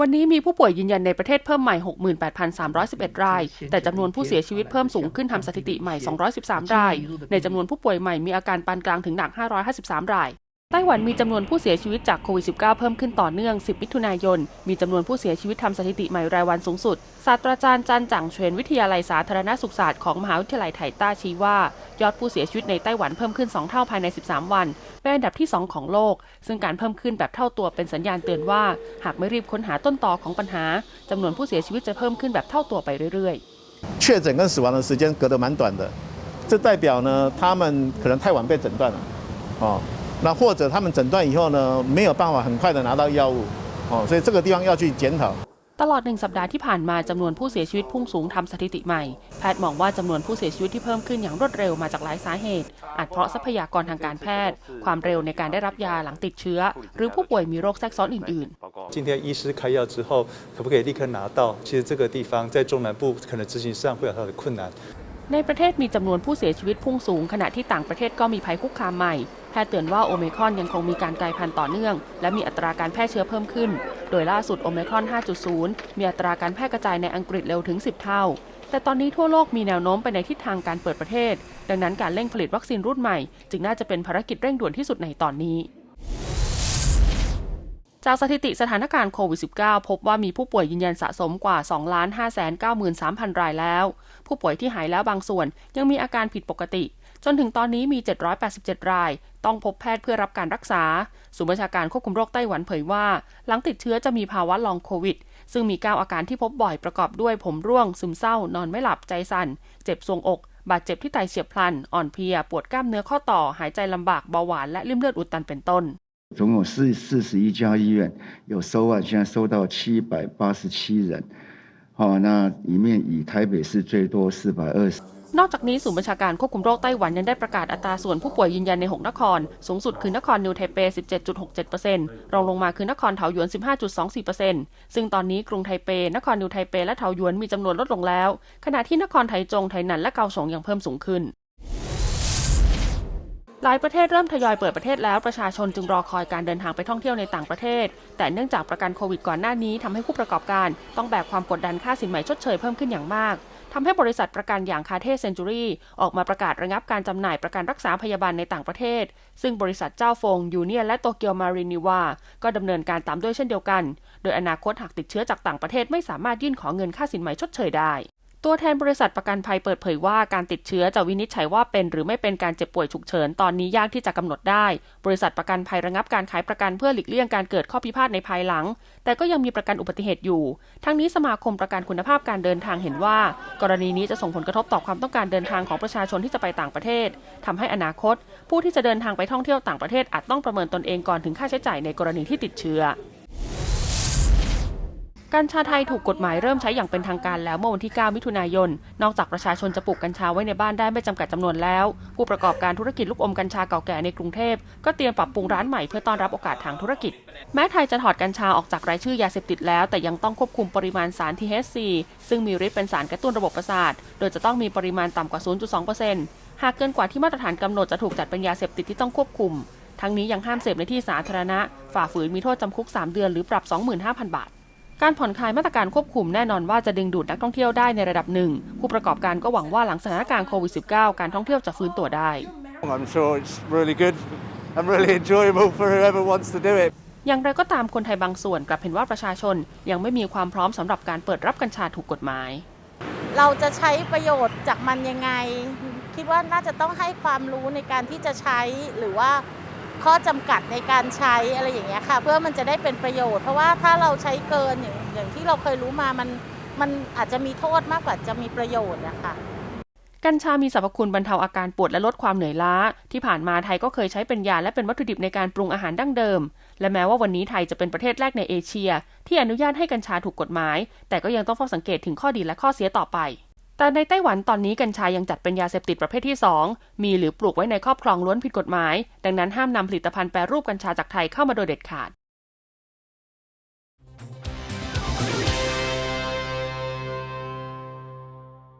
วันนี้มีผู้ป่วยยืนยันในประเทศเพิ่มใหม่ 68,311 ราย แต่จำนวนผู้เสียชีวิตเพิ่มสูงขึ้นทำสถิติใหม่ 213 ราย ในจำนวนผู้ป่วยใหม่มีอาการปานกลางถึงหนัก 553 ราย ไต้หวันมีจำนวนผู้เสียชีวิตจากโควิด -19 เพิ่มขึ้นต่อเนื่อง 10 มิถุนายน มีจำนวนผู้เสียชีวิตทำสถิติใหม่รายวันสูงสุด ศาสตราจารย์จันจังเฉวนวิทยาลัยสาธารณสุขศาสตร์ของมหาวิทยาลัยไถต้าชี้ว่า ยอดผู้เสียชีวิตในไต้หวันเพิ่มขึ้น 2 เท่าภายใน 13 วัน เป็นอันดับที่ 2 ของโลก ซึ่งการเพิ่มขึ้นแบบเท่าตัวเป็นสัญญาณเตือนว่า หากไม่รีบค้นหาต้นตอของปัญหาจำนวนผู้เสียชีวิตจะเพิ่มขึ้นแบบเท่าตัวไปเรื่อยๆ确诊跟死亡的时间隔得蛮短的，这代表呢，他们可能太晚被诊断了，哦， 那或者他们诊断以后呢，没有办法很快的拿到药物，哦，所以这个地方要去检讨。 ตลอดหนึ่งสัปดาห์ที่ผ่านมาจำนวนผู้เสียชีวิตพุ่งสูงทำสถิติใหม่ แพทย์มองว่าจำนวนผู้เสียชีวิตที่เพิ่มขึ้นอย่างรวดเร็วมาจากหลายสาเหตุ อาจเพราะทรัพยากรทางการแพทย์ ความเร็วในการได้รับยาหลังติดเชื้อ หรือผู้ป่วยมีโรคแทรกซ้อนอื่น 今天医师开药之后，可不可以立刻拿到？其实这个地方在中南部可能执行上会有它的困难。 ในประเทศมีจำนวนผู้เสียชีวิตพุ่งสูง ขณะที่ต่างประเทศก็มีภัยคุกคามใหม่ แพทย์เตือนว่าโอเมครอนยังคงมีการกลายพันธุ์ต่อเนื่อง และมีอัตราการแพร่เชื้อเพิ่มขึ้น โดยล่าสุดโอเมครอน 5.0 มีอัตราการแพร่กระจายในอังกฤษเร็วถึง 10 เท่า แต่ตอนนี้ทั่วโลกมีแนวโน้มไปในทิศทางการเปิดประเทศ ดังนั้นการเร่งผลิตวัคซีนรุ่นใหม่ จึงน่าจะเป็นภารกิจเร่งด่วนที่สุดในตอนนี้ จากสถิติสถานการณ์โควิด -19 พบว่ามีผู้ป่วยยืนยันสะสมกว่า 2,593,000 รายแล้ว ผู้ป่วยที่หายแล้วบางส่วนยังมีอาการผิดปกติ จนถึงตอนนี้มี 787 ราย ต้องพบแพทย์เพื่อรับการรักษา ศูนย์บัญชาการควบคุมโรคไต้หวันเผยว่า หลังติดเชื้อจะมีภาวะลองโควิด ซึ่งมี 9 อาการที่พบบ่อยประกอบด้วยผมร่วง ซึมเศร้า นอนไม่หลับ ใจสั่น เจ็บทรวงอก บาดเจ็บที่ไตเฉียบพลัน อ่อนเพลีย ปวดกล้ามเนื้อข้อต่อ หายใจลำบาก เบาหวาน และริ่มเลือดอุดตันเป็นต้น 总共四四十一家医院有收案，现在收到七百八十七人。好、那里面以台北市最多四百二十。 นอกจากนี้ศูนย์บัญชาการควบคุมโรคไต้หวันยังได้ประกาศอัตราส่วนผู้ป่วยยืนยันใน 6 นคร สูงสุดคือนครนิวไทเป 17.67%รองลงมาคือนครเถาหยวน 15.24%ซึ่งตอนนี้กรุงไทเป นครนิวไทเป และเถาหยวนมีจำนวนลดลงแล้ว ขณะที่นครไถจง ไถหนัน และเกาสงยังเพิ่มสูงขึ้น หลายประเทศเริ่มทยอยเปิดประเทศแล้วประชาชนจึงรอคอยการเดินทางไปท่องเที่ยวในต่างประเทศ แต่เนื่องจากประกันโควิดก่อนหน้านี้ทำให้ผู้ประกอบการต้องแบกความกดดันค่าสินไหม่ชดเชยเพิ่มขึ้นอย่างมากทำให้บริษัทประกันอย่างคาเทเซนจูรี่ออกมาประกาศระงับการจำหน่ายประกันรักษาพยาบาลในต่างประเทศ ซึ่งบริษัทเจ้าฟงยูเนียและโตเกียวมารีนิวาก็ดำเนินการตามด้วยเช่นเดียวกัน โดยอนาคตหากติดเชื้อจากต่างประเทศไม่สามารถยื่นขอเงินค่าสินไหมชดเชยได้ ตัวแทนบริษัทประกันภัยเปิดเผยว่าการติดเชื้อจะวินิจฉัยว่าเป็นหรือไม่เป็นการเจ็บป่วยฉุกเฉินตอนนี้ยากที่จะกำหนดได้ บริษัทประกันภัยระงับการขายประกันเพื่อหลีกเลี่ยงการเกิดข้อพิพาทในภายหลัง แต่ก็ยังมีประกันอุบัติเหตุอยู่ ทั้งนี้สมาคมประกันคุณภาพการเดินทางเห็นว่า กรณีนี้จะส่งผลกระทบต่อความต้องการเดินทางของประชาชนที่จะไปต่างประเทศทำให้อนาคต ผู้ที่จะเดินทางไปท่องเที่ยวต่างประเทศอาจต้องประเมินตนเองก่อนถึงค่าใช้จ่ายในกรณีที่ติดเชื้อ กัญชาไทยถูกกฎหมายเริ่มใช้อย่างเป็นทางการแล้วเมื่อวันที่ 9 มิถุนายน นอกจากประชาชนจะปลูกกัญชาไว้ในบ้านได้ไม่จำกัดจำนวนแล้ว ผู้ประกอบการธุรกิจลูกอมกัญชาเก่าแก่ในกรุงเทพ ก็เตรียมปรับปรุงร้านใหม่เพื่อต้อนรับโอกาสทางธุรกิจ แม้ไทยจะถอดกัญชาออกจากรายชื่อยาเสพติดแล้ว แต่ยังต้องควบคุมปริมาณสาร THC ซึ่งมีฤทธิ์เป็นสารกระตุ้นระบบประสาท โดยจะต้องมีปริมาณต่ำกว่า 0.2%หากเกินกว่าที่มาตรฐานกำหนดจะถูกจัดเป็นยาเสพติดที่ต้องควบคุม ทั้งนี้ยังห้ามเสพในที่สาธารณะ ฝ่าฝืนมีโทษจำคุก 3 เดือนหรือปรับ 25,000 บาท การผ่อนคลายมาตรการควบคุมแน่นอนว่าจะดึงดูดนักท่องเที่ยวได้ในระดับหนึ่ง ผู้ประกอบการก็หวังว่าหลังสถานการณ์โควิด -19 การท่องเที่ยวจะฟื้นตัวได้ I'm sure it's really good and really enjoyable for whoever wants to do it. อย่างไรก็ตามคนไทยบางส่วนกลับเห็นว่าประชาชนยังไม่มีความพร้อมสำหรับการเปิดรับกัญชาถูกกฎหมาย เราจะใช้ประโยชน์จากมันยังไง คิดว่าน่าจะต้องให้ความรู้ในการที่จะใช้หรือว่า ข้อจำกัดในการใช้อะไรอย่างเงี้ยค่ะ เพื่อมันจะได้เป็นประโยชน์ เพราะว่าถ้าเราใช้เกินอย่างอย่างที่เราเคยรู้มามันมันอาจจะมีโทษมากกว่าจะมีประโยชน์นะคะกัญชามีสรรพคุณบรรเทาอาการปวดและลดความเหนื่อยล้า ที่ผ่านมาไทยก็เคยใช้เป็นยาและเป็นวัตถุดิบในการปรุงอาหารดั้งเดิม และแม้ว่าวันนี้ไทยจะเป็นประเทศแรกในเอเชีย ที่อนุญาตให้กัญชาถูกกฎหมาย แต่ก็ยังต้องเฝ้าสังเกตถึงข้อดีและข้อเสียต่อไป แต่ในไต้หวันตอนนี้กัญชายยังจัดเป็นยาเสพติดประเภทที่ 2 มีหรือปลูกไว้ในครอบครองล้วนผิดกฎหมาย ดังนั้นห้ามนำผลิตภัณฑ์แปรรูปกัญชาจากไทยเข้ามาโดยเด็ดขาด